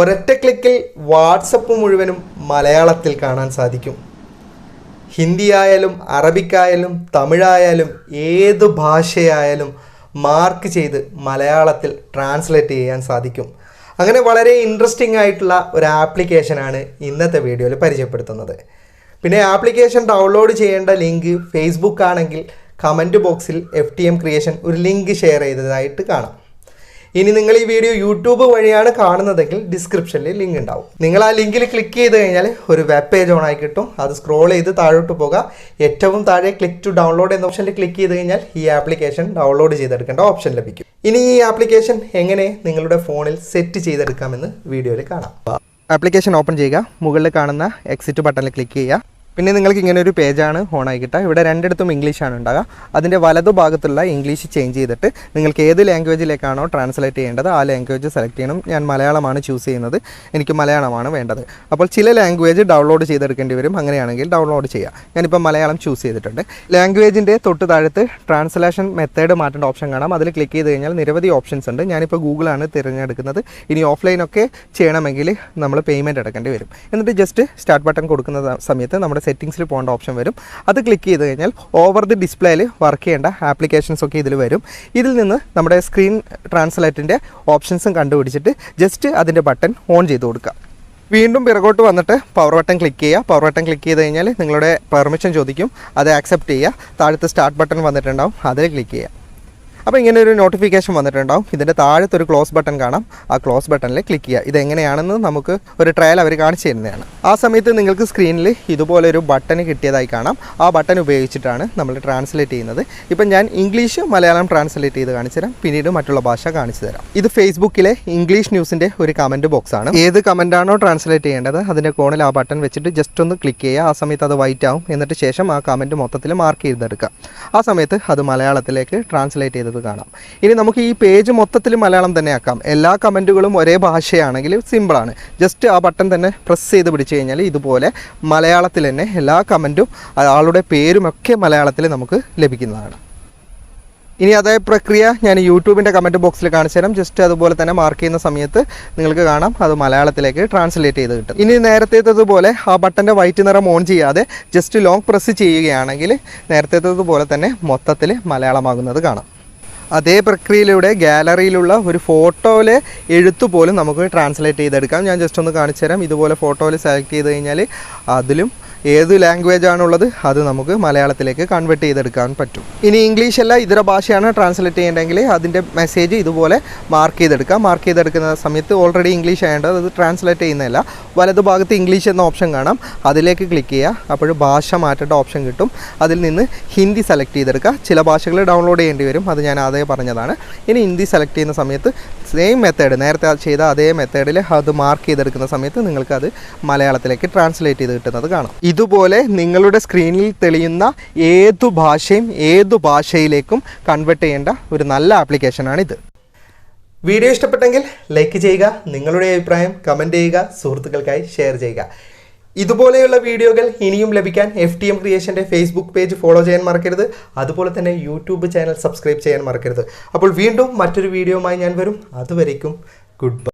ഒരൊറ്റ ക്ലിക്കിൽ വാട്സപ്പ് മുഴുവനും മലയാളത്തിൽ കാണാൻ സാധിക്കും. ഹിന്ദി ആയാലും അറബിക്കായാലും തമിഴായാലും ഏത് ഭാഷയായാലും മാർക്ക് ചെയ്ത് മലയാളത്തിൽ ട്രാൻസ്ലേറ്റ് ചെയ്യാൻ സാധിക്കും. അങ്ങനെ വളരെ ഇൻട്രസ്റ്റിംഗ് ആയിട്ടുള്ള ഒരു ആപ്ലിക്കേഷനാണ് ഇന്നത്തെ വീഡിയോയിൽ പരിചയപ്പെടുത്തുന്നത്. പിന്നെ ആപ്ലിക്കേഷൻ ഡൗൺലോഡ് ചെയ്യേണ്ട ലിങ്ക് ഫേസ്ബുക്ക് ആണെങ്കിൽ കമന്റ് ബോക്സിൽ എഫ് ക്രിയേഷൻ ഒരു ലിങ്ക് ഷെയർ ചെയ്തതായിട്ട് കാണാം. ഇനി നിങ്ങൾ ഈ വീഡിയോ യൂട്യൂബ് വഴിയാണ് കാണുന്നതെങ്കിൽ ഡിസ്ക്രിപ്ഷനിൽ ലിങ്ക് ഉണ്ടാവും. നിങ്ങൾ ആ ലിങ്കിൽ ക്ലിക്ക് ചെയ്ത് കഴിഞ്ഞാൽ ഒരു വെബ് പേജ് ഓൺ ആയി കിട്ടും. അത് സ്ക്രോൾ ചെയ്ത് താഴോട്ട് പോകുക ഏറ്റവും താഴെ ക്ലിക്ക് ടു ഡൗൺലോഡ് എന്ന ഓപ്ഷനിൽ ക്ലിക്ക് ചെയ്ത് കഴിഞ്ഞാൽ ഈ ആപ്ലിക്കേഷൻ ഡൗൺലോഡ് ചെയ്തെടുക്കേണ്ട ഓപ്ഷൻ ലഭിക്കും. ഇനി ഈ ആപ്ലിക്കേഷൻ എങ്ങനെ നിങ്ങളുടെ ഫോണിൽ സെറ്റ് ചെയ്തെടുക്കാമെന്ന് വീഡിയോയിൽ കാണാം. ആപ്ലിക്കേഷൻ ഓപ്പൺ ചെയ്യുക. മുകളിൽ കാണുന്ന എക്സിറ്റ് ബട്ടണിൽ ക്ലിക്ക് ചെയ്യുക. പിന്നെ നിങ്ങൾക്ക് ഇങ്ങനെ ഒരു പേജാണ് ഓൺ ആയി കിട്ടുക. ഇവിടെ രണ്ടിടത്തും ഇംഗ്ലീഷാണ് ഉണ്ടാകുക അതിന്റെ വലതു ഭാഗത്തുള്ള ഇംഗ്ലീഷ് ചേഞ്ച് ചെയ്തിട്ട് നിങ്ങൾക്ക് ഏത് ലാംഗ്വേജിലേക്കാണോ ട്രാൻസ്ലേറ്റ് ചെയ്യേണ്ടത് ആ ലാംഗ്വേജ് സെലക്ട് ചെയ്യണം. ഞാൻ മലയാളമാണ് ചൂസ് ചെയ്യുന്നത്. എനിക്ക് മലയാളമാണ് വേണ്ടത്. അപ്പോൾ ചില ലാംഗ്വേജ് ഡൗൺലോഡ് ചെയ്തെടുക്കേണ്ടി വരും. അങ്ങനെയാണെങ്കിൽ ഡൗൺലോഡ് ചെയ്യാം. ഞാനിപ്പോൾ മലയാളം ചൂസ് ചെയ്തിട്ടുണ്ട്. ലാംഗ്വേജിന്റെ തൊട്ട് താഴത്ത് ട്രാൻസ്ലേഷൻ മെത്തേഡ് മാറ്റേണ്ട ഓപ്ഷൻ കാണാം. അതിൽ ക്ലിക്ക് ചെയ്ത് കഴിഞ്ഞാൽ നിരവധി ഓപ്ഷൻസ് ഉണ്ട്. ഞാനിപ്പോൾ ഗൂഗിളാണ് തിരഞ്ഞെടുക്കുന്നത്. ഇനി ഓഫ്ലൈനൊക്കെ ചെയ്യണമെങ്കിൽ നമ്മൾ പേയ്മെന്റ് അടക്കേണ്ടി വരും. എന്നിട്ട് ജസ്റ്റ് സ്റ്റാർട്ട് ബട്ടൺ കൊടുക്കുന്ന സമയത്ത് നമ്മുടെ സെറ്റിങ്സിൽ പോകേണ്ട ഓപ്ഷൻ വരും. അത് ക്ലിക്ക് ചെയ്ത് കഴിഞ്ഞാൽ ഓവർ ദി ഡിസ്പ്ലേയിൽ വർക്ക് ചെയ്യേണ്ട ആപ്ലിക്കേഷൻസ് ഒക്കെ ഇതിൽ വരും. ഇതിൽ നിന്ന് നമ്മുടെ സ്ക്രീൻ ട്രാൻസ്ലേറ്റിന്റെ ഓപ്ഷൻസും കണ്ടുപിടിച്ചിട്ട് ജസ്റ്റ് അതിന്റെ ബട്ടൺ ഓൺ ചെയ്ത് കൊടുക്കുക. വീണ്ടും പിറകോട്ട് വന്നിട്ട് പവർ ബട്ടൺ ക്ലിക്ക് ചെയ്യുക. പവർ ബട്ടൺ ക്ലിക്ക് ചെയ്ത് കഴിഞ്ഞാൽ നിങ്ങളുടെ പെർമിഷൻ ചോദിക്കും. അത് ആക്സെപ്റ്റ് ചെയ്യുക. താഴത്ത് സ്റ്റാർട്ട് ബട്ടൺ വന്നിട്ടുണ്ടാവും. അതിൽ ക്ലിക്ക് ചെയ്യുക. അപ്പോൾ ഇങ്ങനെ ഒരു നോട്ടിഫിക്കേഷൻ വന്നിട്ടുണ്ടാവും. ഇതിന്റെ താഴത്ത് ഒരു ക്ലോസ് ബട്ടൺ കാണാം. ആ ക്ലോസ് ബട്ടണിൽ ക്ലിക്ക് ചെയ്യുക. ഇതെങ്ങനെയാണെന്ന് നമുക്ക് ഒരു ട്രയൽ അവർ കാണിച്ചു തരുന്നതാണ്. ആ സമയത്ത് നിങ്ങൾക്ക് സ്ക്രീനിൽ ഇതുപോലെ ഒരു ബട്ടൺ കിട്ടിയതായി കാണാം. ആ ബട്ടൺ ഉപയോഗിച്ചിട്ടാണ് നമ്മൾ ട്രാൻസ്ലേറ്റ് ചെയ്യുന്നത്. ഇപ്പം ഞാൻ ഇംഗ്ലീഷ് മലയാളം ട്രാൻസ്ലേറ്റ് ചെയ്ത് കാണിച്ചു തരാം. പിന്നീട് മറ്റുള്ള ഭാഷ കാണിച്ചു തരാം. ഇത് ഫേസ്ബുക്കിലെ ഇംഗ്ലീഷ് ന്യൂസിന്റെ ഒരു കമന്റ് ബോക്സ് ആണ്. ഏത് കമന്റാണോ ട്രാൻസ്ലേറ്റ് ചെയ്യേണ്ടത് അതിന്റെ കോണിൽ ആ ബട്ടൺ വെച്ചിട്ട് ജസ്റ്റ് ഒന്ന് ക്ലിക്ക് ചെയ്യുക. ആ സമയത്ത് അത് വൈറ്റ് ആവും. എന്നിട്ട് ശേഷം ആ കമന്റ് മൊത്തത്തിൽ മാർക്ക് ചെയ്തെടുക്കുക. ആ സമയത്ത് അത് മലയാളത്തിലേക്ക് ട്രാൻസ്ലേറ്റ് ചെയ്തത് കാണാം. ഇനി നമുക്ക് ഈ പേജ് മൊത്തത്തിൽ മലയാളം തന്നെ ആക്കാം. എല്ലാ കമന്റുകളും ഒരേ ഭാഷയാണെങ്കിൽ സിമ്പിളാണ് ജസ്റ്റ് ആ ബട്ടൺ തന്നെ പ്രസ് ചെയ്ത് പിടിച്ചു കഴിഞ്ഞാൽ ഇതുപോലെ മലയാളത്തിൽ തന്നെ എല്ലാ കമന്റും ആളുടെ പേരുമൊക്കെ മലയാളത്തിൽ നമുക്ക് ലഭിക്കുന്നതാണ്. ഇനി അതേ പ്രക്രിയ ഞാൻ യൂട്യൂബിന്റെ കമന്റ് ബോക്സിൽ കാണിച്ചു തരാം. ജസ്റ്റ് അതുപോലെ തന്നെ മാർക്ക് ചെയ്യുന്ന സമയത്ത് നിങ്ങൾക്ക് കാണാം. അത് മലയാളത്തിലേക്ക് ട്രാൻസ്ലേറ്റ് ചെയ്ത് കിട്ടും. ഇനി നേരത്തേത്തതുപോലെ ആ ബട്ടന്റെ വൈറ്റ് നിറം ഓൺ ചെയ്യാതെ ജസ്റ്റ് ലോങ് പ്രസ് ചെയ്യുകയാണെങ്കിൽ നേരത്തേത്തതുപോലെ തന്നെ മൊത്തത്തിൽ മലയാളമാകുന്നത് കാണാം. അതേ പ്രക്രിയയിലൂടെ ഗാലറിയിലുള്ള ഒരു ഫോട്ടോയിലെ എഴുത്ത് പോലും നമുക്ക് ട്രാൻസ്ലേറ്റ് ചെയ്തെടുക്കാം. ഞാൻ ജസ്റ്റ് ഒന്ന് കാണിച്ചു തരാം ഇതുപോലെ ഫോട്ടോയിൽ സെലക്ട് ചെയ്ത് കഴിഞ്ഞാൽ അതിലും ഏത് ലാംഗ്വേജ് ആണുള്ളത് അത് നമുക്ക് മലയാളത്തിലേക്ക് കൺവേർട്ട് ചെയ്തെടുക്കാൻ പറ്റും. ഇനി ഇംഗ്ലീഷ് അല്ല ഇതര ഭാഷയാണ് ട്രാൻസ്ലേറ്റ് ചെയ്യേണ്ടെങ്കിൽ അതിന്റെ മെസ്സേജ് ഇതുപോലെ മാർക്ക് ചെയ്തെടുക്കാം. മാർക്ക് ചെയ്തെടുക്കുന്ന സമയത്ത് ഓൾറെഡി ഇംഗ്ലീഷ് ആയതുകൊണ്ട് അത് ട്രാൻസ്ലേറ്റ് ചെയ്യുന്നില്ല വലതു ഭാഗത്ത് ഇംഗ്ലീഷ് എന്ന ഓപ്ഷൻ കാണാം. അതിലേക്ക് ക്ലിക്ക് ചെയ്യുക. അപ്പോൾ ഭാഷ മാറ്റേണ്ട ഓപ്ഷൻ കിട്ടും. അതിൽ നിന്ന് ഹിന്ദി സെലക്ട് ചെയ്തെടുക്കുക. ചില ഭാഷകൾ ഡൗൺലോഡ് ചെയ്യേണ്ടി വരും. അത് ഞാൻ അതേ പറഞ്ഞതാണ്. ഇനി ഹിന്ദി സെലക്ട് ചെയ്യുന്ന സമയത്ത് സെയിം മെത്തേഡ് നേരത്തെ ചെയ്ത അതേ മെത്തേഡിൽ അത് മാർക്ക് ചെയ്തെടുക്കുന്ന സമയത്ത് നിങ്ങൾക്ക് അത് മലയാളത്തിലേക്ക് ട്രാൻസ്ലേറ്റ് ചെയ്ത് കിട്ടുന്നത് കാണാം. ഇതുപോലെ നിങ്ങളുടെ സ്ക്രീനിൽ തെളിയുന്ന ഏതു ഭാഷയും ഏതു ഭാഷയിലേക്കും കൺവെർട്ട് ചെയ്യേണ്ട ഒരു നല്ല ആപ്ലിക്കേഷനാണ് ഇത് വീഡിയോ ഇഷ്ടപ്പെട്ടെങ്കിൽ ലൈക്ക് ചെയ്യുക നിങ്ങളുടെ അഭിപ്രായം കമന്റ് ചെയ്യുക സുഹൃത്തുക്കൾക്കായി ഷെയർ ചെയ്യുക. ഇതുപോലെയുള്ള വീഡിയോകൾ ഇനിയും ലഭിക്കാൻ എഫ് ടി എം ക്രിയേഷന്റെ ഫേസ്ബുക്ക് പേജ് ഫോളോ ചെയ്യാൻ മറക്കരുത്. അതുപോലെ തന്നെ യൂട്യൂബ് ചാനൽ സബ്സ്ക്രൈബ് ചെയ്യാൻ മറക്കരുത്. അപ്പോൾ വീണ്ടും മറ്റൊരു വീഡിയോയുമായി ഞാൻ വരും. അതുവരേക്കും ഗുഡ് ബൈ